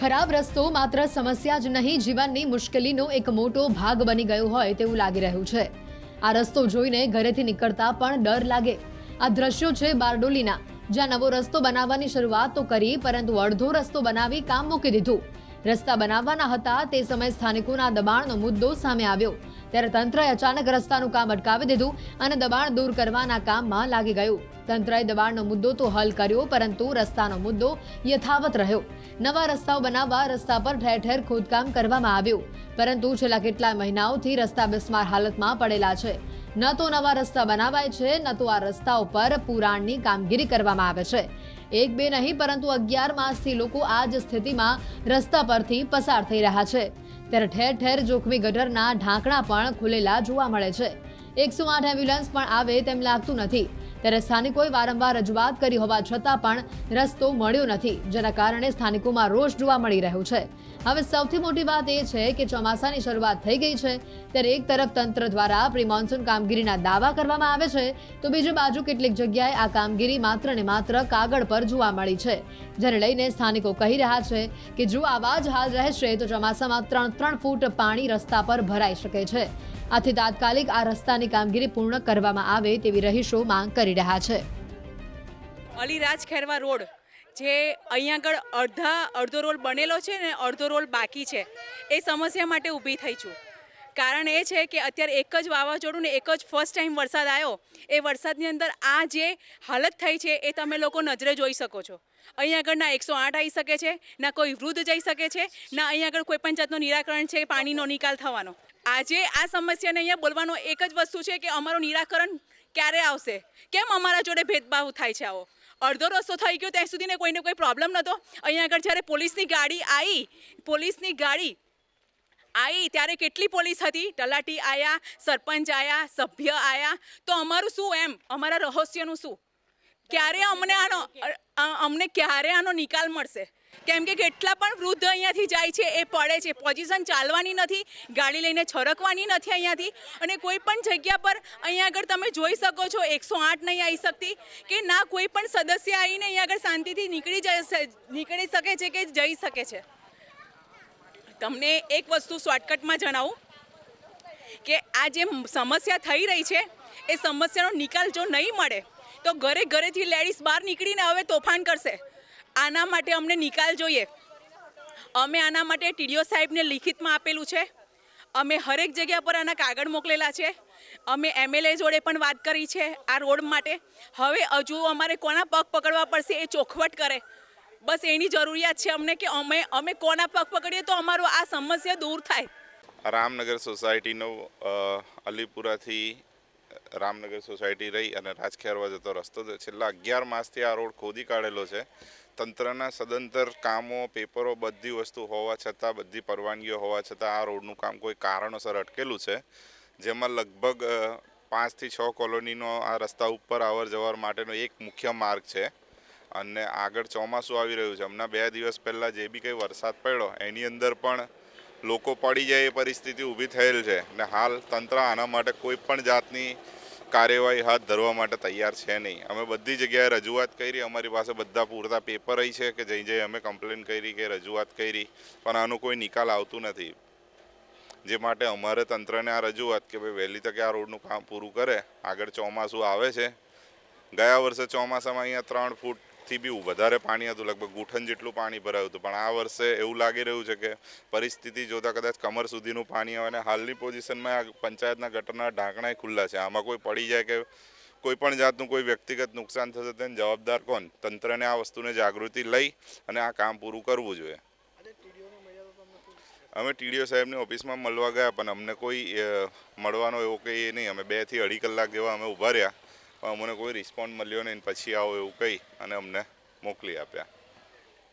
ખરાબ રસ્તો માત્ર સમસ્યા જ નહીં, જીવનની મુશ્કેલીનો એક મોટો ભાગ બની ગયો હોય તેવું લાગી રહ્યું છે. આ રસ્તો જોઈને ઘરેથી નીકળતા પણ ડર લાગે. આ દ્રશ્યો છે બારડોલીના. જ્યાં નવો રસ્તો બનાવવાની શરૂઆત તો કરી, પરંતુ અડધો રસ્તો બનાવી કામ મૂકી દીધું. રસ્તા બનાવવાના હતા તે સમયે સ્થાનિકોના દબાણનો મુદ્દો સામે આવ્યો. ત્યારે તંત્રએ અચાનક રસ્તાનું કામ અટકાવી દીધું અને દબાણ દૂર કરવાના કામમાં લાગી ગયું. તંત્રએ દબાણનો મુદ્દો તો હલ કર્યો, પરંતુ રસ્તાનો મુદ્દો યથાવત રહ્યો. નવા રસ્તાઓ બનાવવા રસ્તા પર ઠેર ઠેર ખોદકામ કરવામાં આવ્યું. પરંતુ છેલ્લા કેટલાય મહિનાઓથી રસ્તા બિસ્માર હાલતમાં પડેલા છે. ન તો નવા રસ્તા બનાવાય છે, ન તો આ રસ્તાઓ પર પુરાણની કામગીરી કરવામાં આવે છે. એક બે નહીં, પરંતુ અગિયાર માસથી લોકો આ જ સ્થિતિમાં રસ્તા પરથી પસાર થઈ રહ્યા છે. ત્યારે ઠેર ઠેર જોખમી ગટરના ઢાંકણા પણ ખુલેલા જોવા મળે છે. એકસો આઠ એમ્બ્યુલન્સ પણ આવે તેમ લાગતું નથી. ત્યારે સ્થાનિકોએ વારંવાર રજૂઆત કરી હોવા છતાં પણ રસ્તો મળ્યો નથી, જેના કારણે સ્થાનિકોમાં રોષ જોવા મળી રહ્યો છે. હવે સૌથી મોટી વાત એ છે કે ચોમાસાની શરૂઆત થઈ ગઈ છે, ત્યારે એક તરફ તંત્ર દ્વારા પ્રી મોન્સૂન કામગીરીના દાવા કરવામાં આવે છે, તો બીજી બાજુ કેટલીક જગ્યાએ આ કામગીરી માત્ર ને માત્ર કાગળ પર જોવા મળી છે. જેને લઈને સ્થાનિકો કહી રહ્યા છે કે જો આવા જ હાલ રહેશે, તો ચોમાસામાં ત્રણ ત્રણ ફૂટ પાણી રસ્તા પર ભરાઈ શકે છે. આથી તાત્કાલિક આ રસ્તાની કામગીરી પૂર્ણ કરવામાં આવે તેવી રહીશો માંગ કરી રહ્યા છે. અલીરાજ ખેરવા રોડ, જે અહીંયા આગળ અડધા, અડધો રોલ બનેલો છે ને અડધો રોલ બાકી છે, એ સમસ્યા માટે ઊભી થઈ છું. કારણ એ છે કે અત્યારે એક જ વાવાઝોડું ને એક જ ફર્સ્ટ ટાઈમ વરસાદ આવ્યો, એ વરસાદની અંદર આ જે હાલત થઈ છે, એ તમે લોકો નજરે જોઈ શકો છો. અહીંયા આગળ ના એકસો આઠ આવી શકે છે, ના કોઈ વૃદ્ધ જઈ શકે છે, ના અહીંયા આગળ કોઈ પણ જાતનું નિરાકરણ છે, પાણીનો નિકાલ થવાનો. આજે આ સમસ્યાને અહીંયા બોલવાનો એક જ વસ્તુ છે કે અમારું નિરાકરણ ક્યારે આવશે? કેમ અમારા જોડે ભેદભાવ થાય છે આવો? અડધો રસ્તો થઈ ગયો ત્યાં સુધીને કોઈને કોઈ પ્રોબ્લેમ નહોતો અહીંયા આગળ જ્યારે પોલીસની ગાડી આવી, પોલીસની ગાડી આવી, ત્યારે કેટલી પોલીસ હતી? તલાટી આવ્યા સરપંચ આવ્યા સભ્ય આવ્યા તો અમારું શું એમ? અમારા રહસ્યનું શું? ક્યારે અમને આનો અમને ક્યારે આનો નિકાલ મળશે? કેમ કે કેટલા પણ વૃદ્ધ અહીંયાથી જાય છે, એ પડે છે. પોઝિશન ચાલવાની નથી, ગાડી લઈને છરકવાની નથી અહીંયાથી. અને કોઈ પણ જગ્યા પર અહીંયા આગળ તમે જોઈ શકો છો, એકસો આઠ નહીં આવી શકતી. કે ના, કોઈ પણ સદસ્ય આવીને અહીંયા આગળ શાંતિથી નીકળી જશે નીકળી શકે છે કે જઈ શકે છે. તમને એક વસ્તુ શોર્ટકટમાં જણાવું, કે આ જે સમસ્યા થઈ રહી છે, એ સમસ્યાનો નિકાલ જો નહીં મળે, તો ઘરે ઘરેથી લેડીઝ બહાર નીકળીને હવે તોફાન કરશે. આના માટે અમને નિકાલ જોઈએ. અમે આના માટે ટીડીઓ સાહેબને લિખિતમાં આપેલું છે. અમે હરેક જગ્યા પર આના કાગળ મોકલેલા છે. અમે એમએલએ જોડે પણ વાત કરી છે આ રોડ માટે. હવે હજુ અમારે કોના પગ પકડવા પડશે એ ચોખવટ કરે. બસ એની જરૂરિયાત છે અમને કે અમે અમે કોના પગ પકડીએ તો અમારો આ સમસ્યા દૂર થાય. રામનગર સોસાયટીનો અલીપુરાથી રામનગર સોસાયટી રહી અને રાજખેરવા જતો રસ્તો. છેલ્લા અગિયાર માસથી આ રોડ ખોદી કાઢેલો છે. તંત્રના સદંતર કામો, પેપરો, બધી વસ્તુ હોવા છતાં, બધી પરવાનગીઓ હોવા છતાં આ રોડનું કામ કોઈ કારણોસર અટકેલું છે. જેમાં લગભગ પાંચથી છ કોલોનીનો આ રસ્તા ઉપર અવર જવર માટેનો એક મુખ્ય માર્ગ છે. અને આગળ ચોમાસું આવી રહ્યું છે. હમણાં બે દિવસ પહેલાં જે બી કંઈ વરસાદ પડ્યો, એની અંદર પણ લોકો પડી જાય એ પરિસ્થિતિ ઊભી થયેલ છે. ને હાલ તંત્ર આના માટે કોઈ પણ જાતની કાર્યવાહી હાથ ધરવા માટે તૈયાર છે નહીં. અમે બધી જગ્યાએ રજૂઆત કરી, અમારી પાસે બધા પૂરતા પેપર છે કે જઈ જઈ અમે કમ્પ્લેન કરી કે રજૂઆત કરી, પણ આનો કોઈ નિકાલ આવતું નથી. જે માટે અમારે તંત્રને આ રજૂઆત કે ભાઈ વહેલી તકે આ રોડનું કામ પૂરું કરે, આગળ ચોમાસું આવે છે. ગયા વર્ષે ચોમાસામાં અહીંયા ત્રણ ફૂટથી બી વધારે પાણી હતું લગભગ ગુઠન જેટલું પાણી ભરાયું હતું. પણ આ વર્ષે એવું લાગી રહ્યું છે કે પરિસ્થિતિ જોતાં કદાચ કમર સુધીનું પાણી આવે અને હાલની પોઝિશનમાં આ પંચાયતના ગટરના ઢાંકણા ખુલ્લા છે. આમાં કોઈ પડી જાય કે કોઈ પણ જાતનું કોઈ વ્યક્તિગત નુકસાન થશે તેને જવાબદાર કોણ? તંત્રને આ વસ્તુને જાગૃતિ લઈ અને આ કામ પૂરું કરવું જોઈએ. અમે ટીડીઓ સાહેબની ઓફિસમાં મળવા ગયા પણ અમને કોઈ મળવાનો એવો કંઈ નહીં. અમે બેથી અઢી કલાક જેવા અમે ઊભા રહ્યા. પણ અમને કોઈ રિસ્પોન્ડ મળ્યો નહીં પછી આવો એવું કહી અને અમને મોકલી આપ્યા.